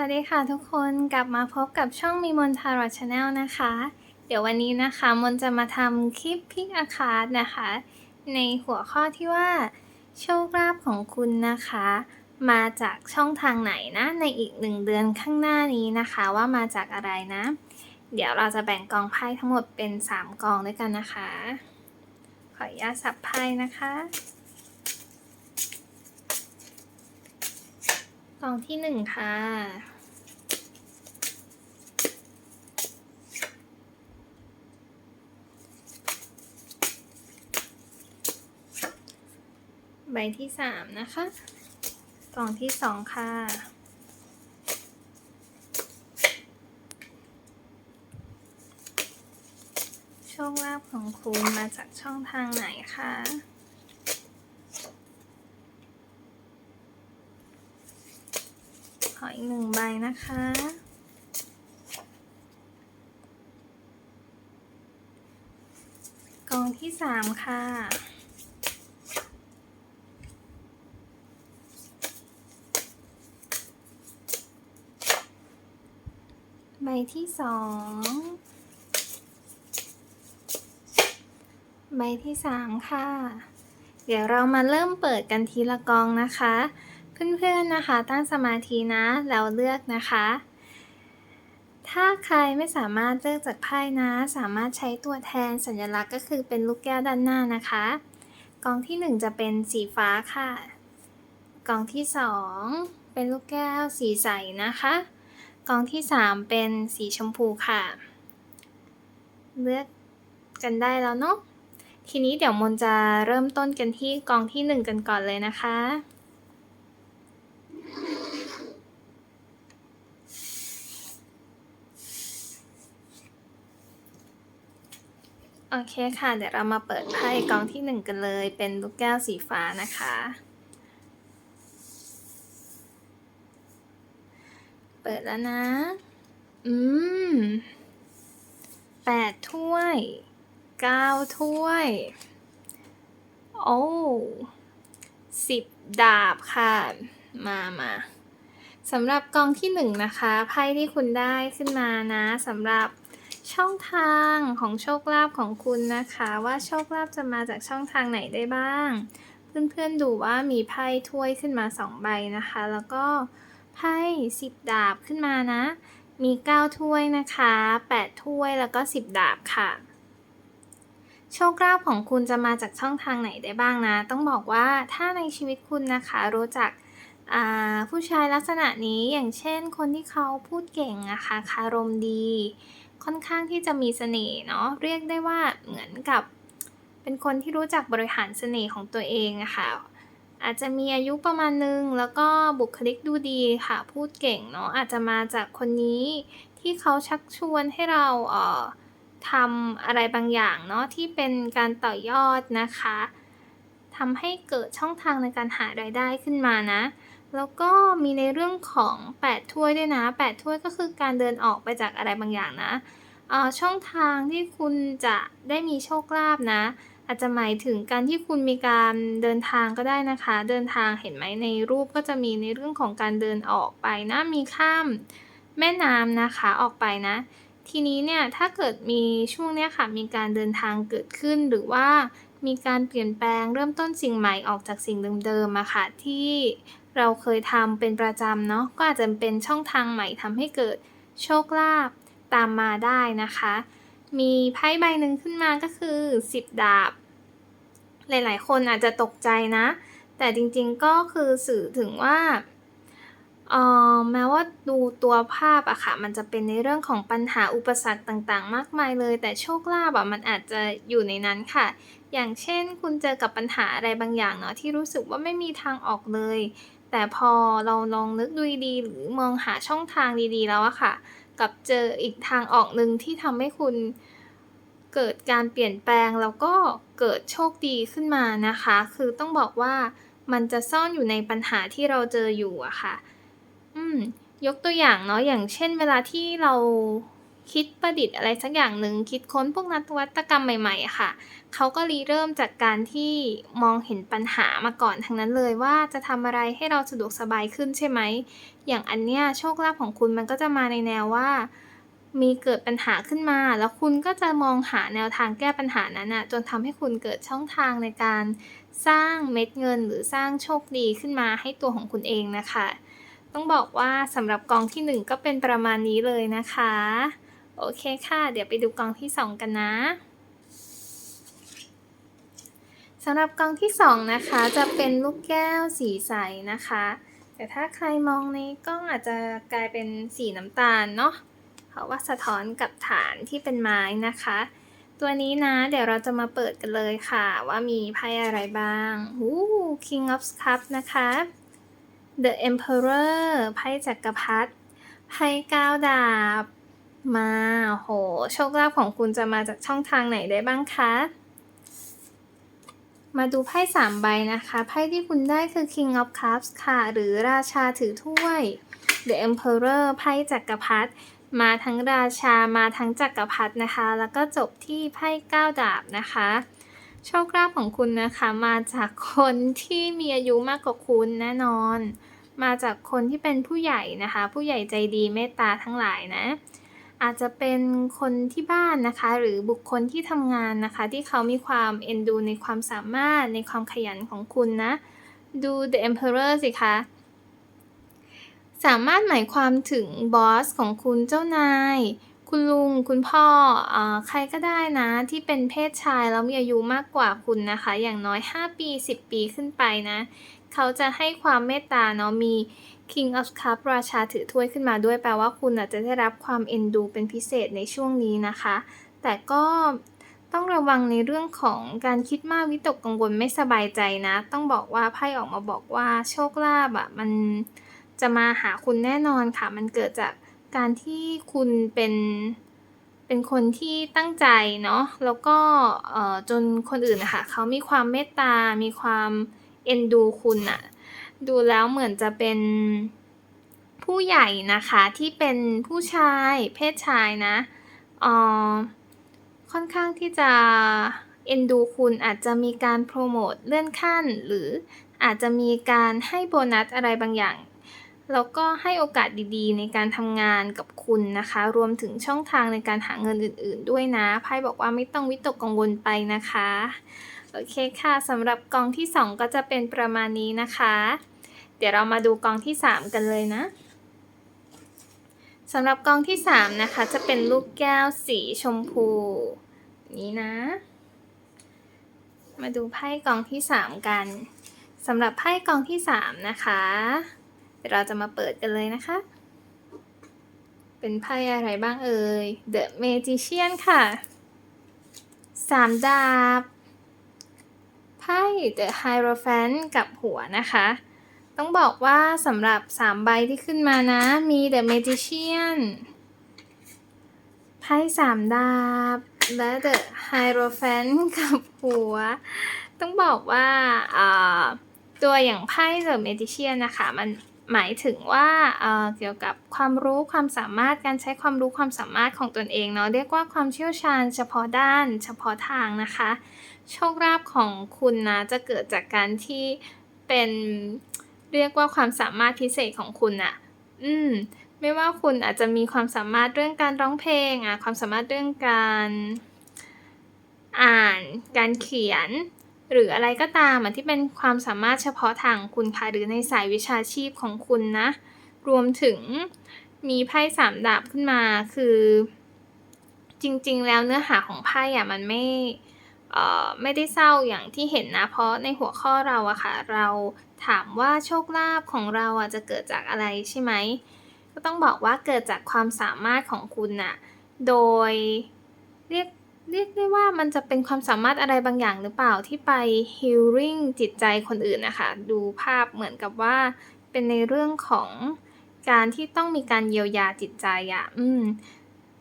วัสดีค่ะทุกคนกลับมาพบกับช่องมีมนทารอชาแนลนะคะ เดี๋ยววันนี้นะคะมนจะมาทำคลิปพิกอาคาดนะคะ ในหัวข้อที่ว่า โชคลาภของคุณนะคะ มาจากช่องทางไหนนะในอีกหนึ่งเดือนข้างหน้านี้นะคะว่ามาจากอะไรนะ เดี๋ยวเราจะแบ่งกองไพ่ทั้งหมดเป็น 3 กองด้วยกันนะคะ ขออนุญาตสับไพ่นะคะ กองที่หนึ่งค่ะ ใบที่สามนะคะ กล่องที่สองค่ะโชคลาภของคุณมาจากช่องทางไหนคะ ออีกหนึ่งใบนะคะกองที่สามค่ะ ใบที่สอง ใบที่สามค่ะ เดี๋ยวเรามาเริ่มเปิดกันทีละกองนะคะ เพื่อนๆนะคะ ตั้งสมาธินะแล้วเลือกนะคะ ถ้าใครไม่สามารถเลือกจากไพ่นะ สามารถใช้ตัวแทนสัญลักษณ์ก็คือเป็นลูกแก้วด้านหน้านะคะ กองที่หนึ่งจะเป็นสีฟ้าค่ะ กองที่สองเป็นลูกแก้วสีใสนะคะ กองที่ 3 เป็นสีชมพูค่ะ เลือกกันได้แล้วเนาะทีนี้เดี๋ยวมนจะเริ่มต้นกันที่กองที่ 1 กันก่อนเลยนะคะ โอเคค่ะ เดี๋ยวเรามาเปิดไพ่กองที่1กันเลย เป็นลูกแก้วสีฟ้านะคะ เปิดแล้วนะ อืมแปดถ้วยเก้าถ้วย โอ้สิบดาบค่ะ มามาสำหรับกองที่หนึ่งนะคะ ไพ่ที่คุณได้ขึ้นมานะสำหรับ ช่องทางของโชคลาภของคุณนะคะ ว่าโชคลาภจะมาจากช่องทางไหนได้บ้าง เพื่อนๆดูว่ามีไพ่ถ้วยขึ้นมาสองใบนะคะ แล้วก็ไพ่สิบดาบขึ้นมานะ มี9ถ้วยนะคะ8ถ้วยแล้วก็10ดาบค่ะ โชคลาภของคุณจะมาจากช่องทางไหนได้บ้างนะ ต้องบอกว่าถ้าในชีวิตคุณนะคะรู้จักผู้ชายลักษณะนี้อย่างเช่นคนที่เขาพูดเก่งนะคะคารมดี ค่อนข้างที่จะมีเสน่ห์เนาะเรียกได้ว่าเหมือนกับ เป็นคนที่รู้จักบริหารเสน่ห์ของตัวเองอะคะ่ะอาจจะมีอายุประมาณนึง แล้วก็บุคลิกดูดีค่ะพูดเก่งเนาะอาจจะมาจากคนนี้ที่เขาชักชวนให้เราเอ่อทำอะไรบางอย่างเนาะที่เป็นการต่อยอดนะคะทำให้เกิดช่องทางในการหารายได้ขึ้นมานะ แล้วก็มีในเรื่องของ 8 ถ้วยด้วยนะ 8 ถ้วยก็คือการเดินออกไปจากอะไรบางอย่างนะช่องทางที่คุณจะได้มีโชคลาภนะ อาจจะหมายถึงการที่คุณมีการเดินทางก็ได้นะคะ เดินทางเห็นไหมในรูปก็จะมีในเรื่องของการเดินออกไปนะ มีข้ามแม่น้ำนะคะออกไปนะ ทีนี้เนี่ยถ้าเกิดมีช่วงเนี้ยค่ะมีการเดินทางเกิดขึ้นหรือว่ามีการเปลี่ยนแปลงเริ่มต้นสิ่งใหม่ออกจากสิ่งเดิมๆมาค่ะที่ เราเคยทำเป็นประจำเนาะก็อาจจะเป็นช่องทางใหม่ทำให้เกิดโชคลาภตามมาได้นะคะ มีไพ่ใบหนึ่งขึ้นมาก็คือ 10 ดาบ หลายๆ คนอาจจะตกใจนะ แต่จริงๆก็คือสื่อถึงว่าเออแม้ว่าดูตัวภาพอะค่ะ มันจะเป็นในเรื่องของปัญหาอุปสรรคต่างๆ มากมายเลย แต่โชคลาภอะมันอาจจะอยู่ในนั้นค่ะ อย่างเช่น คุณเจอกับปัญหาอะไรบางอย่างเนาะที่รู้สึกว่าไม่มีทางออกเลย แต่พอเราลองนึกดูดีหรือมองหาช่องทางดีๆแล้วอะค่ะ กับเจออีกทางออกหนึ่งที่ทำให้คุณเกิดการเปลี่ยนแปลงแล้วก็เกิดโชคดีขึ้นมานะคะ คือต้องบอกว่ามันจะซ่อนอยู่ในปัญหาที่เราเจออยู่อะค่ะ อืม ยกตัวอย่างเนาะ อย่างเช่นเวลาที่เรา คิดประดิษฐ์อะไรสักอย่างหนึ่งคิดค้นพวกนวัตกรรมใหม่ๆค่ะ เขาก็รีเริ่มจากการที่มองเห็นปัญหามาก่อนทั้งนั้นเลยว่าจะทำอะไรให้เราสะดวกสบายขึ้นใช่ไหม อย่างอันเนี้ยโชคลาภของคุณมันก็จะมาในแนวว่า มีเกิดปัญหาขึ้นมา แล้วคุณก็จะมองหาแนวทางแก้ปัญหานั้นอะจนทำให้คุณเกิดช่องทางในการสร้างเม็ดเงินหรือสร้างโชคดีขึ้นมาให้ตัวของคุณเองนะคะ ต้องบอกว่าสำหรับกองที่หนึ่งก็เป็นประมาณนี้เลยนะคะ โอเคค่ะ เดี๋ยวไปดูกองที่สองกันนะสำหรับกองที่สองนะคะจะเป็นลูกแก้วสีใสนะคะ แต่ถ้าใครมองในกล้องอาจจะกลายเป็นสีน้ำตาลเนาะเพราะว่าสะท้อนกับฐานที่เป็นไม้นะคะ ตัวนี้นะเดี๋ยวเราจะมาเปิดกันเลยค่ะ ว่ามีไพ่อะไรบ้างหู King of Cups นะคะ The Emperor ไพ่จักรพรรดิไพ่ก้าวดาบ มาโห โชคลาภของคุณจะมาจากช่องทางไหนได้บ้างคะ มาดูไพ่สามใบนะคะ ไพ่ที่คุณได้คือ King of Cups ค่ะ หรือราชาถือถ้วย The Emperor ไพ่จักรพรรดิมาทั้งราชามาทั้งจักรพรรดินะคะ แล้วก็จบที่ไพ่เก้าดาบนะคะ โชคลาภของคุณนะคะมาจากคนที่มีอายุมากกว่าคุณแน่นอน มาจากคนที่เป็นผู้ใหญ่นะคะ ผู้ใหญ่ใจดีเมตตาทั้งหลายนะ อาจจะเป็นคนที่บ้านนะคะ หรือบุคคลที่ทำงานนะคะ ที่เขามีความเอ็นดูในความสามารถในความขยันของคุณนะ ดู The Emperor สิคะ สามารถหมายความถึงบอสของคุณเจ้านาย คุณลุง คุณพ่ออใครก็ได้นะ ที่เป็นเพศชายแล้วมีอายุมากกว่าคุณนะคะ อย่างน้อย 5 ปี 10 ปีขึ้นไปนะ เขาจะให้ความเมตตาเนาะมี King of Cup ราชาถือถ้วยขึ้นมาด้วยแปลว่าคุณอาจจะได้รับความเอ็นดูเป็นพิเศษในช่วงนี้นะคะ แต่ก็ต้องระวังในเรื่องของการคิดมากวิตกกังวลไม่สบายใจนะ ต้องบอกว่าไพ่ออกมาบอกว่าโชคลาภอะมันจะมาหาคุณแน่นอนค่ะ มันเกิดจากการที่คุณเป็นเป็นคนที่ตั้งใจเนาะแล้วก็จนคนอื่นนะคะเขามีความเมตตา มีความเอ็นดูคุณอะดูแล้วเหมือนจะเป็นผู้ใหญ่นะคะที่เป็นผู้ชายเพศชายนะเอ่อค่อนข้างที่จะเอ็นดูคุณอาจจะมีการโปรโมทเลื่อนขั้น หรืออาจจะมีการให้โบนัสอะไรบางอย่าง แล้วก็ให้โอกาสดีๆ ในการทำงานกับคุณนะคะ รวมถึงช่องทางในการหาเงินอื่น ๆ ด้วยนะไพ่บอกว่าไม่ต้องวิตกกังวลไปนะคะ โอเคค่ะสำหรับกองที่ 2 ก็จะเป็นประมาณนี้นะคะ เดี๋ยวเรามาดูกองที่ 3 กันเลยนะสำหรับกองที่ 3 นะคะ จะเป็นลูกแก้วสีชมพูนี้นะ มาดูไพ่กองที่ 3 กันสำหรับไพ่กองที่ 3 นะคะ เดี๋ยวเราจะมาเปิดกันเลยนะคะ เป็นไพ่อะไรบ้างเอ่ย The Magician ค่ะสามดาบ ไพ่ The Hierophant กับหัวนะคะ ต้องบอกว่าสำหรับ 3 ใบที่ขึ้นมานะ มี The Magician ไพ่สามดาบ และ The Hierophant กับหัว ต้องบอกว่าตัวอย่างไพ่ The Magician นะคะ มันหมายถึงว่าเเกี่ยวกับความรู้ความสามารถการใช้ความรู้ความสามารถของตนเองเนาะเรียกว่าความเชี่ยวชาญเฉพาะด้านเฉพาะทางนะคะ โชคลาภของคุณนะจะเกิดจากการที่เป็นเรียกว่าความสามารถพิเศษของคุณอะอืม ไม่ว่าคุณอาจจะมีความสามารถเรื่องการร้องเพลงอะความสามารถเรื่องการอ่าน การเขียน หรืออะไรก็ตามที่เป็นความสามารถเฉพาะทางคุณค่ะหรือในสายวิชาชีพของคุณนะ รวมถึงมีไพ่สามดาบขึ้นมาคือ จริง ๆ แล้วเนื้อหาของไพ่อะมันไม่ ไม่ได้เศร้าอย่างที่เห็นนะ เพราะในหัวข้อเราอะค่ะ เราถามว่าโชคลาภของเราอะจะเกิดจากอะไรใช่ไหม ก็ต้องบอกว่าเกิดจากความสามารถของคุณอะโดยเรียกเรียกได้ว่ามันจะเป็นความสามารถอะไรบางอย่างหรือเปล่าที่ไป healing จิตใจคนอื่นนะคะ ดูภาพเหมือนกับว่า เป็นในเรื่องของการที่ต้องมีการเยียวยาจิตใจอะ่ะ อืม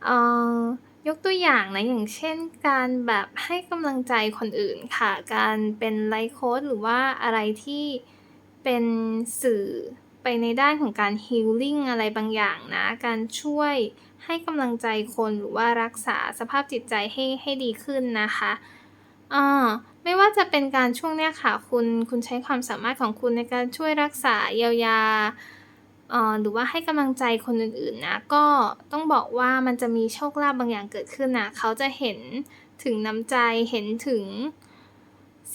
เออ ยกตัวอย่างนะ อย่างเช่นการแบบให้กำลังใจคนอื่นค่ะ การเป็นไลฟ์โค้ดหรือว่าอะไรที่เป็นสื่อไปในด้านของการ healing อะไรบางอย่างนะ การช่วยให้กำลังใจคนหรือว่ารักษาสภาพจิตใจให้ให้ดีขึ้นนะคะอ่าไม่ว่าจะเป็นการช่วงเนี้ยค่ะ คุณคุณใช้ความสามารถของคุณในการช่วยรักษาเยียวยา หรือว่าให้กำลังใจคนอื่นๆนะก็ต้องบอกว่ามันจะมีโชคลาภบางอย่างเกิดขึ้นนะเขาจะเห็นถึงน้ำใจเห็นถึง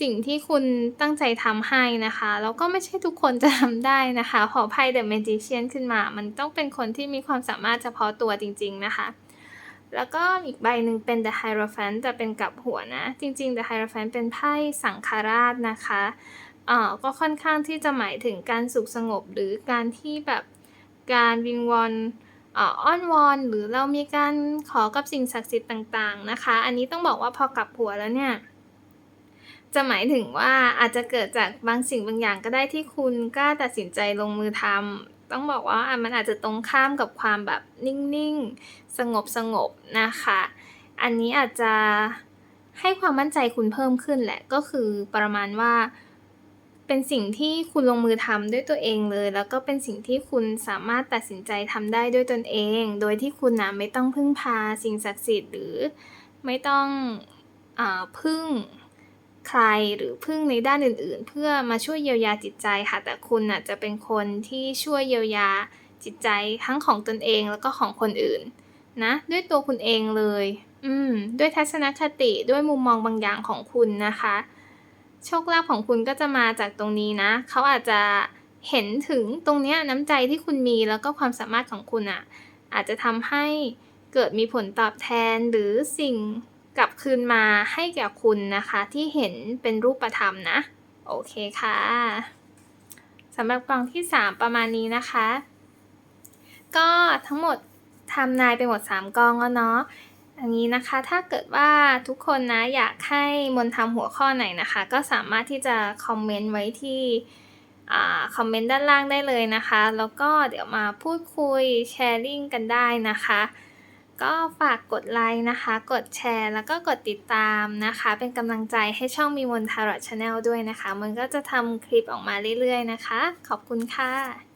สิ่งที่คุณตั้งใจทำให้นะคะ แล้วก็ไม่ใช่ทุกคนจะทำได้นะคะพอไพ่ The Magician ขึ้นมา มันต้องเป็นคนที่มีความสามารถเฉพาะตัวจริง ๆ นะคะ แล้วก็อีกใบหนึ่งเป็น The Hierophant แต่เป็นกับหัวนะ จริงๆ The Hierophant เป็นไพ่สังฆราชนะคะ อ่อก็ค่อนข้างที่จะหมายถึงการสุขสงบหรือการที่แบบการวิงวอนอ้อนวอนหรือเรามีการขอกับสิ่งศักดิ์สิทธิ์ต่างๆนะคะ อันนี้ต้องบอกว่าพอกลับหัวแล้วเนี่ยจะหมายถึงว่าอาจจะเกิดจากบางสิ่งบางอย่างก็ได้ที่คุณกล้าตัดสินใจลงมือทำต้องบอกว่ามันอาจจะตรงข้ามกับความแบบนิ่งๆ สงบสงบๆนะคะ อันนี้อาจจะให้ความมั่นใจคุณเพิ่มขึ้นแหละก็คือประมาณว่า เป็นสิ่งที่คุณลงมือทำด้วยตัวเองเลย แล้วก็เป็นสิ่งที่คุณสามารถตัดสินใจทำได้ด้วยตนเอง โดยที่คุณนะไม่ต้องพึ่งพาสิ่งศักดิ์สิทธิ์หรือไม่ต้องอพึ่งใครหรือพึ่งในด้านอื่น ๆ เพื่อมาช่วยเยียวยาจิตใจค่ะ แต่คุณน่ะจะเป็นคนที่ช่วยเยียวยาจิตใจทั้งของตนเองแล้วก็ของคนอื่นนะด้วยตัวคุณเองเลย อืม ด้วยทัศนคติด้วยมุมมองบางอย่างของคุณนะคะ โชคลาภของคุณก็จะมาจากตรงนี้นะ เขาอาจจะเห็นถึงตรงเนี้ยน้ำใจที่คุณมีแล้วก็ความสามารถของคุณอะ อาจจะทำให้เกิดมีผลตอบแทนหรือสิ่งกลับคืนมาให้แก่คุณนะคะ ที่เห็นเป็นรูปธรรมนะ โอเคค่ะสำหรับกล่องที่ 3 ประมาณนี้นะคะ ก็ทั้งหมดทำนายไปหมด 3กองแล้วเนาะ อันนี้นะคะถ้าเกิดว่าทุกคนนะอยากให้มนทำหัวข้อไหนนะคะ ก็สามารถที่จะคอมเมนต์ไว้ที่คอมเมนต์ด้านล่างได้เลยนะคะ แล้วก็เดี๋ยวมาพูดคุยแชร์ลิงกันได้นะคะ ก็ฝากกดไลค์นะคะ กดแชร์ แล้วก็กดติดตามนะคะ เป็นกำลังใจให้ช่องมีมนทารอ t ชาแนลด้วยนะคะ มันก็จะทำคลิปออกมาเรื่อยๆนะคะ ขอบคุณค่ะ